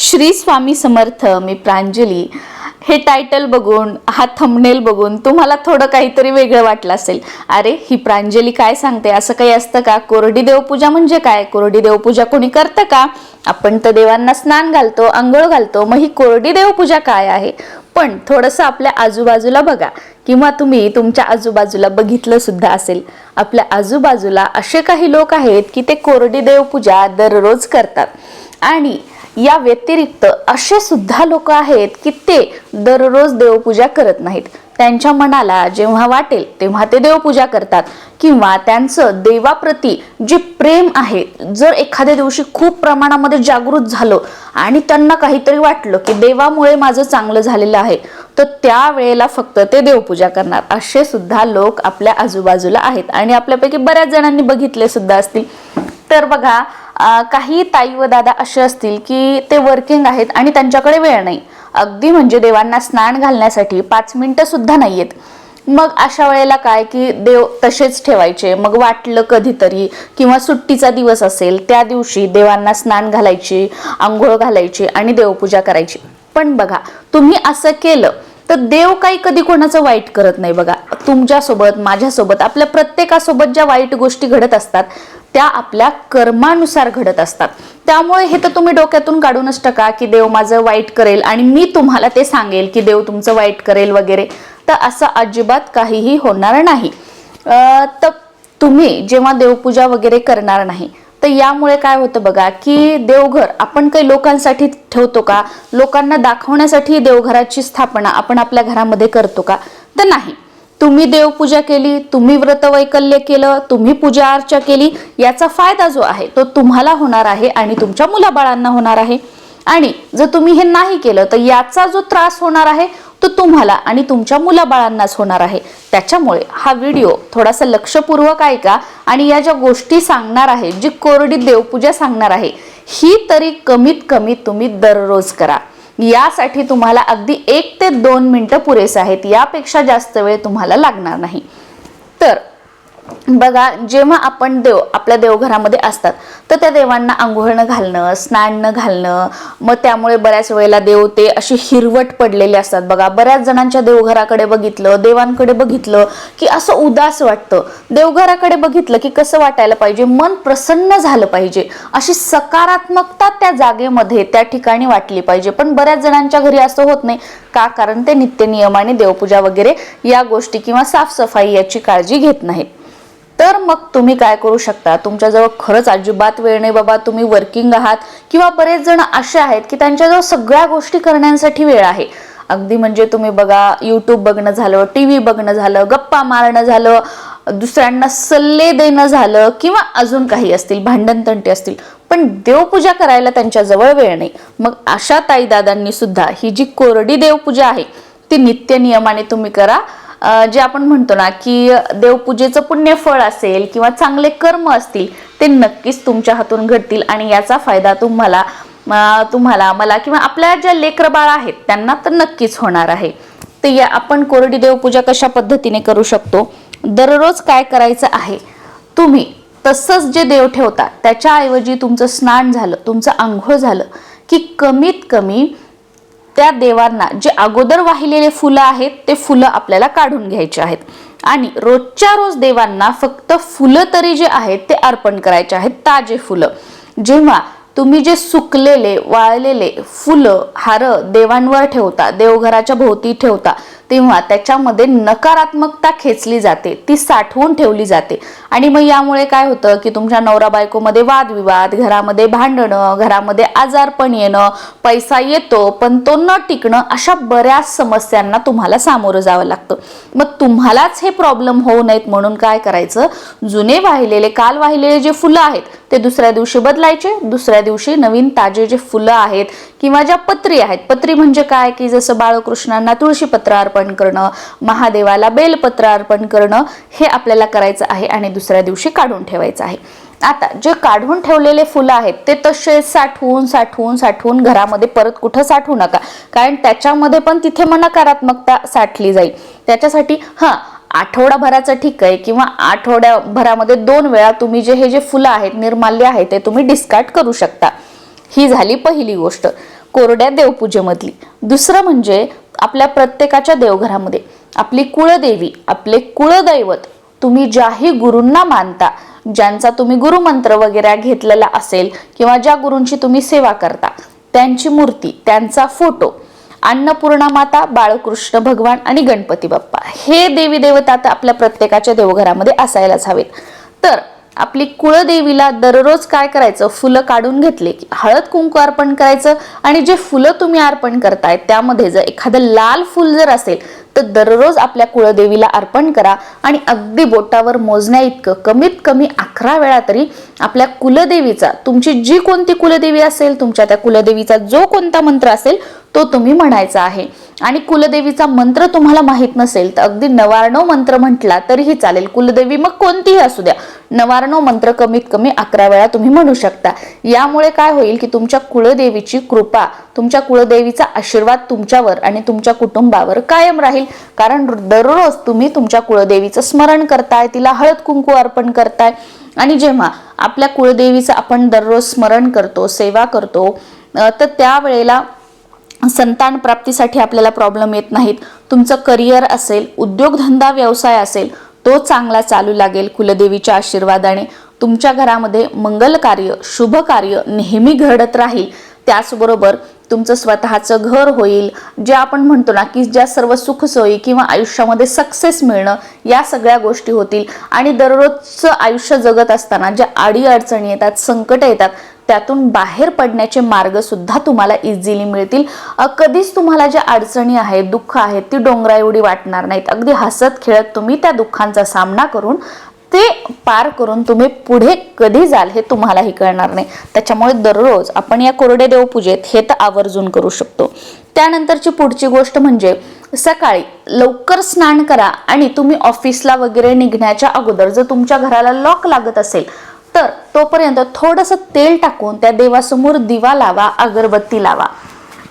श्री स्वामी समर्थ मी प्रांजली. हे टायटल बघून हा थंबनेल बघून तुम्हाला थोडं काहीतरी वेगळं वाटलं असेल. अरे ही प्रांजली काय सांगते? असं काही असतं का? कोरडी देवपूजा म्हणजे काय? कोरडी देवपूजा कोणी करतं का? आपण तर देवांना स्नान घालतो आंघोळ घालतो मग ही कोरडी देवपूजा काय आहे? पण थोडंसं आपल्या आजूबाजूला बघा. किंवा तुम्ही तुमच्या आजूबाजूला बघितलं सुद्धा असेल. आपल्या आजूबाजूला असे काही लोक आहेत की ते कोरडी देवपूजा दररोज करतात. आणि या व्यतिरिक्त असे सुद्धा लोक आहेत की ते दररोज देवपूजा करत नाहीत. त्यांच्या मनाला जेव्हा वाटेल तेव्हा ते देवपूजा करतात. किंवा त्यांचं देवाप्रती जे प्रेम आहे जर एखाद्या दिवशी खूप प्रमाणामध्ये जागृत झालं आणि त्यांना काहीतरी वाटलं की देवामुळे माझं चांगलं झालेलं आहे तर त्या वेळेला फक्त ते देवपूजा करणार. असे सुद्धा लोक आपल्या आजूबाजूला आहेत आणि आपल्यापैकी बऱ्याच जणांनी बघितले सुद्धा असतील. तर बघा काही ताई व दादा असे असतील की ते वर्किंग आहेत आणि त्यांच्याकडे वेळ नाही. अगदी म्हणजे देवांना स्नान घालण्यासाठी पाच मिनिटं सुद्धा नाहीयेत. मग अशा वेळेला काय की देव तसेच ठेवायचे. मग वाटलं कधीतरी किंवा सुट्टीचा दिवस असेल त्या दिवशी देवांना स्नान घालायची आंघोळ घालायची आणि देवपूजा करायची. पण बघा तुम्ही असं केलं तर देव काही कधी कोणाचं वाईट करत नाही बघा. तुमच्यासोबत माझ्यासोबत आपल्या प्रत्येकासोबत ज्या वाईट गोष्टी घडत असतात त्या आपल्या कर्मानुसार घडत असतात. त्यामुळे हे तर तुम्ही डोक्यातून काढूनच टाका की देव माझं वाईट करेल आणि मी तुम्हाला ते सांगेल की देव तुमचं वाईट करेल वगैरे. तर असं अजिबात काहीही होणार नाही. तर तुम्ही जेव्हा देवपूजा वगैरे करणार नाही तर यामुळे काय होतं बघा की देवघर आपण काही लोकांसाठी ठेवतो का? लोकांना दाखवण्यासाठी देवघराची स्थापना आपण आपल्या घरामध्ये करतो का? तर नाही. तुम्ही देवपूजा केली तुम्ही व्रतवैकल्य केलं तुम्ही पूजा अर्चा केली याचा फायदा जो आहे तो तुम्हाला होणार आहे आणि तुमच्या मुलाबाळांना होणार आहे. आणि जर तुम्ही हे नाही केलं तर याचा जो त्रास होणार आहे तो तुम्हाला आणि तुमच्या मुलाबाळांनाच होणार आहे. त्याच्यामुळे हा व्हिडिओ थोडासा लक्षपूर्वक ऐका आणि या ज्या गोष्टी सांगणार आहे जी कोरडी देवपूजा सांगणार आहे ही तरी कमीत कमी तुम्ही दररोज करा. यासाठी तुम्हाला अगदी एक ते दोन मिनटं पुरेसे आहेत. यापेक्षा जास्त वेळ तुम्हाला लागणार नाही. तर बघा जेव्हा आपण देव आपल्या देवघरामध्ये असतात तर त्या देवांना आंघोळ न घालणं स्नान न घालणं मग त्यामुळे बऱ्याच वेळेला देव ते असे हिरवट पडलेले असतात. बघा बऱ्याच जणांच्या देवघराकडे बघितलं देवांकडे बघितलं की असं उदास वाटतं. देवघराकडे बघितलं की कसं वाटायला पाहिजे? मन प्रसन्न झालं पाहिजे. अशी सकारात्मकता त्या जागेमध्ये त्या ठिकाणी वाटली पाहिजे. पण बऱ्याच जणांच्या घरी असं होत नाही. का? कारण ते नित्य नियमाने देवपूजा वगैरे या गोष्टी किंवा साफसफाई याची काळजी घेत नाहीत. तर मग तुम्ही काय करू शकता? तुमच्याजवळ खरंच अजिबात वेळ नाही बाबा. तुम्ही वर्किंग आहात किंवा बरेच जण असे आहेत की त्यांच्याजवळ सगळ्या गोष्टी करण्यासाठी वेळ आहे. अगदी म्हणजे तुम्ही बघा यूट्यूब बघणं झालं टी व्ही बघणं झालं गप्पा मारणं झालं दुसऱ्यांना सल्ले देणं झालं किंवा अजून काही असतील भांडणतंटे असतील पण देवपूजा करायला त्यांच्याजवळ वेळ नाही. मग अशा ताईदादांनी सुद्धा ही जी कोरडी देवपूजा आहे ती नित्य नियमाने तुम्ही करा. जे आपण म्हणतो ना की देवपूजेचं पुण्य फळ असेल किंवा चांगले कर्म असतील ते नक्कीच तुमच्या हातून घडतील आणि याचा फायदा तुम्हाला तुम्हाला मला किंवा आपल्या ज्या लेकरबाळ आहेत त्यांना तर नक्कीच होणार आहे. तर या आपण कोरडी देवपूजा कशा पद्धतीने करू शकतो? दररोज काय करायचं आहे? तुम्ही तसंच जे देव ठेवता त्याच्याऐवजी तुमचं स्नान झालं तुमचं आंघोळ झालं की कमीत कमी त्या देवांना जे अगोदर वाहिलेले फुलं आहेत ते फुलं आपल्याला काढून घ्यायचे आहेत. आणि रोजच्या रोज देवांना फक्त फुलं तरी जे आहेत ते अर्पण करायचे आहेत ताजे फुलं. जेव्हा तुम्ही जे सुकलेले वाळलेले फुलं हार देवांवर ठेवता देवघराच्या भोवती ठेवता तेव्हा त्याच्यामध्ये नकारात्मकता खेचली जाते ती साठवून ठेवली जाते. आणि मग यामुळे काय होतं की तुमच्या नवरा बायकोमध्ये वादविवाद घरामध्ये भांडणं घरामध्ये आजारपण येणं पैसा येतो पण तो न टिकणं अशा बऱ्याच समस्यांना तुम्हाला सामोरं जावं लागतं. मग तुम्हालाच हे प्रॉब्लेम होऊ नयेत म्हणून काय करायचं? जुने वाहिलेले काल वाहिलेले जे फुलं आहेत ते दुसऱ्या दिवशी बदलायचे दुसऱ्या दिवशी नवीन ताजे जे फुलं आहेत किंवा ज्या पत्री आहेत. पत्री म्हणजे काय? की जसं बाळकृष्णांना तुळशीपत्र अर्पण करणं महादेवाला बेलपत्र अर्पण करणं हे आपल्याला करायचं आहे आणि दुसऱ्या दिवशी काढून ठेवायचं आहे. आता जे काढून ठेवलेले फुलं आहेत ते तसे साठवून साठवून साठवून घरामध्ये परत कुठं साठवू नका. कारण त्याच्यामध्ये पण तिथे मग नकारात्मकता साठली जाईल. त्याच्यासाठी हां आठवडाभराचं ठीक आहे किंवा आठवड्याभरामध्ये दोन वेळा तुम्ही जे हे जे फुलं आहेत निर्माल्य आहे ते तुम्ही डिस्कार्ड करू शकता. ही झाली पहिली गोष्ट. कोरड्या देवपूजेमधली. दुसरं म्हणजे आपल्या प्रत्येकाच्या देवघरामध्ये. आपली कुळदेवी आपले कुळदैवत तुम्ही ज्याही गुरूंना मानता ज्यांचा तुम्ही गुरुमंत्र वगैरे घेतलेला असेल किंवा ज्या गुरूंची तुम्ही सेवा करता त्यांची मूर्ती त्यांचा फोटो अन्नपूर्णा माता बाळकृष्ण भगवान आणि गणपती बाप्पा हे देवी देवता आता आपल्या प्रत्येकाच्या देवघरामध्ये असायलाच हवेत. तर आपली कुळदेवीला दररोज काय करायचं? फुलं काढून घेतले की हळद कुंकू अर्पण करायचं? आणि जे फुलं तुम्ही अर्पण करताय त्यामध्ये जर एखादं लाल फुल जर असेल तर दररोज आपल्या कुळदेवीला अर्पण करा आणि अगदी बोटावर मोजण्या इतकं कमीत कमी अकरा वेळा तरी आपल्या कुलदेवीचा तुमची जी कोणती कुलदेवी असेल तुमच्या त्या कुलदेवीचा जो कोणता मंत्र असेल तो तुम्ही म्हणायचा आहे. आणि कुलदेवीचा मंत्र तुम्हाला माहीत नसेल तर अगदी नवारणव मंत्र म्हटला तरीही चालेल. कुलदेवी मग कोणतीही असू द्या. नवारणव मंत्र कमीत कमी अकरा वेळा तुम्ही म्हणू शकता. यामुळे काय होईल की तुमच्या कुळदेवीची कृपा तुमच्या कुळदेवीचा आशीर्वाद तुमच्यावर आणि तुमच्या कुटुंबावर कायम राहील. कारण दररोज तुम्ही तुमच्या कुळदेवीचं स्मरण करताय तिला हळद कुंकू अर्पण करताय. आणि जेव्हा आपल्या कुळदेवीचं आपण दररोज स्मरण करतो सेवा करतो तर त्यावेळेला संतान प्राप्तीसाठी आपल्याला प्रॉब्लेम येत नाहीत. तुमचं करिअर असेल उद्योगधंदा व्यवसाय असेल तो चांगला चालू लागेल कुलदेवीच्या आशीर्वादाने. तुमच्या घरामध्ये मंगल कार्य शुभ कार्य नेहमी घडत राहील. त्याचबरोबर तुमचं स्वतःचं घर होईल जे आपण म्हणतो ना की ज्या सर्व सुखसोयी किंवा आयुष्यामध्ये सक्सेस मिळणं या सगळ्या गोष्टी होतील. आणि दररोजचं आयुष्य जगत असताना ज्या आडी अडचणी येतात संकट येतात त्यातून बाहेर पडण्याचे मार्ग सुद्धा तुम्हाला इझिली मिळतील. कधीच तुम्हाला ज्या अडचणी आहेत दुःख आहेत ती डोंगरा एवढी वाटणार नाहीत. अगदी हसत खेळत तुम्ही त्या दुःखांचा सामना करून ते पार करून तुम्ही पुढे कधी जाल हे तुम्हालाही कळणार नाही. त्याच्यामुळे दररोज आपण या कोरडे देवपूजेत हे तर आवर्जून करू शकतो. त्यानंतरची पुढची गोष्ट म्हणजे सकाळी लवकर स्नान करा आणि तुम्ही ऑफिसला वगैरे निघण्याच्या अगोदर जर तुमच्या घराला लॉक लागत असेल तर तोपर्यंत थोडंसं तेल टाकून त्या देवासमोर दिवा लावा अगरबत्ती लावा.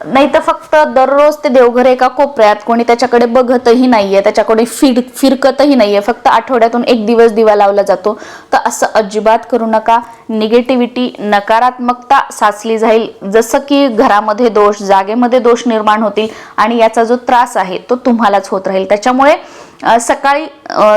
नाही तर फक्त दररोज ते देवघर एका कोपऱ्यात कोणी त्याच्याकडे बघतही नाहीये त्याच्याकडे फिर फिरकतही नाहीये. फक्त आठवड्यातून एक दिवस दिवा लावला जातो. तर असं अजिबात करू नका. निगेटिव्हिटी नकारात्मकता साचली जाईल. जसं की घरामध्ये दोष जागेमध्ये दोष निर्माण होतील आणि याचा जो त्रास आहे तो तुम्हालाच होत राहील. त्याच्यामुळे सकाळी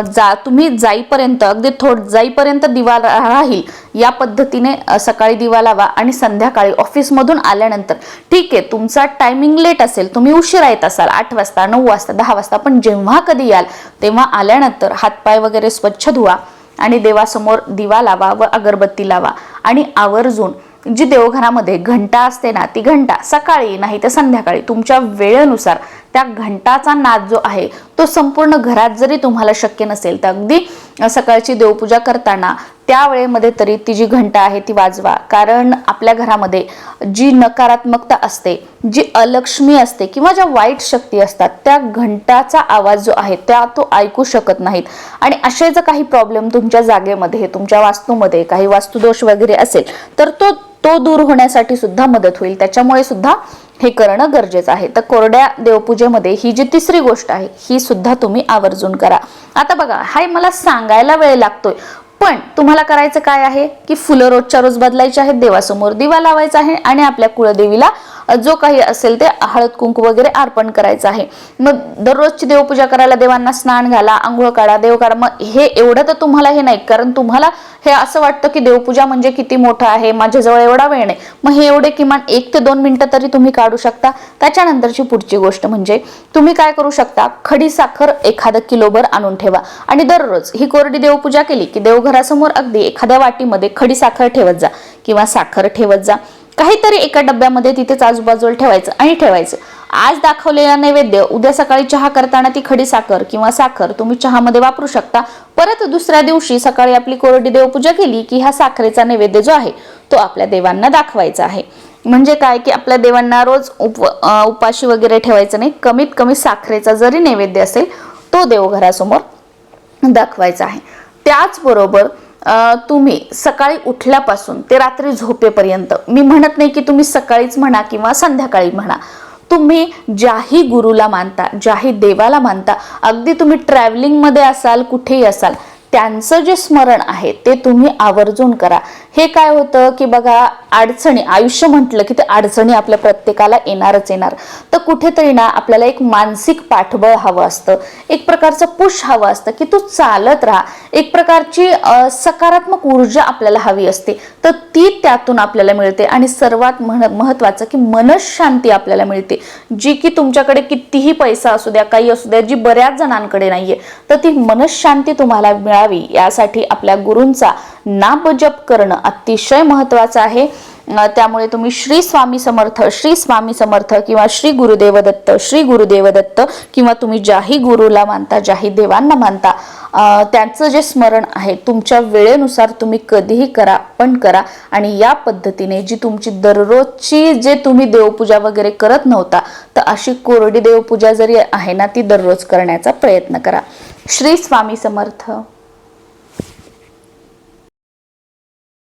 जा तुम्ही जाईपर्यंत अगदी थोड जाईपर्यंत दिवा राहील या पद्धतीने सकाळी दिवा लावा आणि संध्याकाळी ऑफिसमधून आल्यानंतर ठीक आहे तुमचा टायमिंग लेट असेल तुम्ही उशिरा येत असाल आठ वाजता नऊ वाजता दहा वाजता पण जेव्हा कधी याल तेव्हा आल्यानंतर हातपाय वगैरे स्वच्छ धुवा आणि देवासमोर दिवा लावा व अगरबत्ती लावा आणि आवर्जून जी देवघरामध्ये घंटा असते ना ती घंटा सकाळी नाही तर संध्याकाळी तुमच्या वेळेनुसार त्या घंटाचा नाद जो आहे तो संपूर्ण घरात जरी तुम्हाला शक्य नसेल तर अगदी सकाळची देवपूजा करताना त्या वेळेमध्ये तरी ती जी घंटा आहे ती वाजवा. कारण आपल्या घरामध्ये जी नकारात्मकता असते जी अलक्ष्मी असते किंवा ज्या वाईट शक्ती असतात त्या घंटाचा आवाज जो आहे त्या तो ऐकू शकत नाहीत. आणि असे जर काही प्रॉब्लेम तुमच्या जागेमध्ये तुमच्या वास्तूमध्ये काही वास्तुदोष वगैरे असेल तर तो तो दूर होण्यासाठी सुद्धा मदत होईल. त्याच्यामुळे सुद्धा हे करणं गरजेचं आहे. तर कोरड्या देवपूजेमध्ये ही जी तिसरी गोष्ट आहे ही सुद्धा तुम्ही आवर्जून करा. आता बघा हाय मला सांगायला वेळ लागतोय पण तुम्हाला करायचं काय आहे? की फुलं रोजच्या रोज बदलायची आहेत देवासमोर दिवा लावायचा आहे आणि आपल्या कुळदेवीला जो काही असेल ते हळद कुंकू वगैरे अर्पण करायचं आहे. मग दररोजची देवपूजा करायला देवांना स्नान घाला आंघोळ काढा देव काढा. मग हे एवढं तर तुम्हाला हे नाही कारण तुम्हाला हे असं वाटतं की देवपूजा म्हणजे किती मोठं आहे माझ्याजवळ एवढा वेळ नाही. मग हे एवढे किमान एक ते दोन मिनिटं तरी तुम्ही काढू शकता. त्याच्यानंतरची पुढची गोष्ट म्हणजे तुम्ही काय करू शकता खडी साखर एखादं किलोभर आणून ठेवा. आणि दररोज ही कोरडी देवपूजा केली की देवघरासमोर अगदी एखाद्या वाटीमध्ये खडी साखर ठेवत जा किंवा साखर ठेवत जा. काहीतरी एका डब्यामध्ये तिथेच आजूबाजूला ठेवायचं आणि ठेवायचं. आज दाखवलेला नैवेद्य उद्या सकाळी चहा करताना ती खडी साखर किंवा साखर तुम्ही चहामध्ये वापरू शकता. परत दुसऱ्या दिवशी सकाळी आपली कोरडी देवपूजा केली की हा साखरेचा नैवेद्य जो आहे तो आपल्या देवांना दाखवायचा आहे. म्हणजे काय की आपल्या देवांना रोज उप उपाशी वगैरे ठेवायचं नाही कमीत कमी साखरेचा जरी नैवेद्य असेल तो देवघरासमोर दाखवायचा आहे. त्याचबरोबर तुम्ही सकाळी उठल्यापासून ते रात्री झोपेपर्यंत मी म्हणत नाही की तुम्ही सकाळीच म्हणा किंवा संध्याकाळी म्हणा तुम्ही ज्याही गुरुला मानता ज्याही देवाला मानता अगदी तुम्ही ट्रॅव्हलिंगमध्ये असाल कुठेही असाल त्यांचं जे स्मरण आहे ते तुम्ही आवर्जून करा. हे काय होतं की बघा अडचणी आयुष्य म्हटलं की ते अडचणी आपल्या प्रत्येकाला येणारच येणार. तर कुठेतरी ना आपल्याला एक मानसिक पाठबळ हवं असतं. एक प्रकारचं पुश हवं असतं की तू चालत राहा. एक प्रकारची सकारात्मक ऊर्जा आपल्याला हवी असते. तर ती त्यातून आपल्याला मिळते. आणि सर्वात म्हण महत्त्वाचं की मनशांती आपल्याला मिळते. जी की तुमच्याकडे कितीही पैसा असू द्या काही असू द्या जी बऱ्याच जणांकडे नाहीये तर ती मनशांती तुम्हाला मिळावी यासाठी आपल्या गुरूंचा नामजप करणं अतिशय महत्वाचं आहे. त्यामुळे तुम्ही श्री स्वामी समर्थ श्री स्वामी समर्थ किंवा श्री गुरुदेव दत्त श्री गुरुदेव दत्त किंवा तुम्ही ज्याही गुरुला मानता ज्याही देवांना मानता त्यांचं जे स्मरण आहे तुमच्या वेळेनुसार तुम्ही कधीही करा पण करा. आणि या पद्धतीने जी तुमची दररोजची जे तुम्ही देवपूजा वगैरे करत नव्हता तर अशी कोरडी देवपूजा जरी आहे ना ती दररोज करण्याचा प्रयत्न करा. श्री स्वामी समर्थ.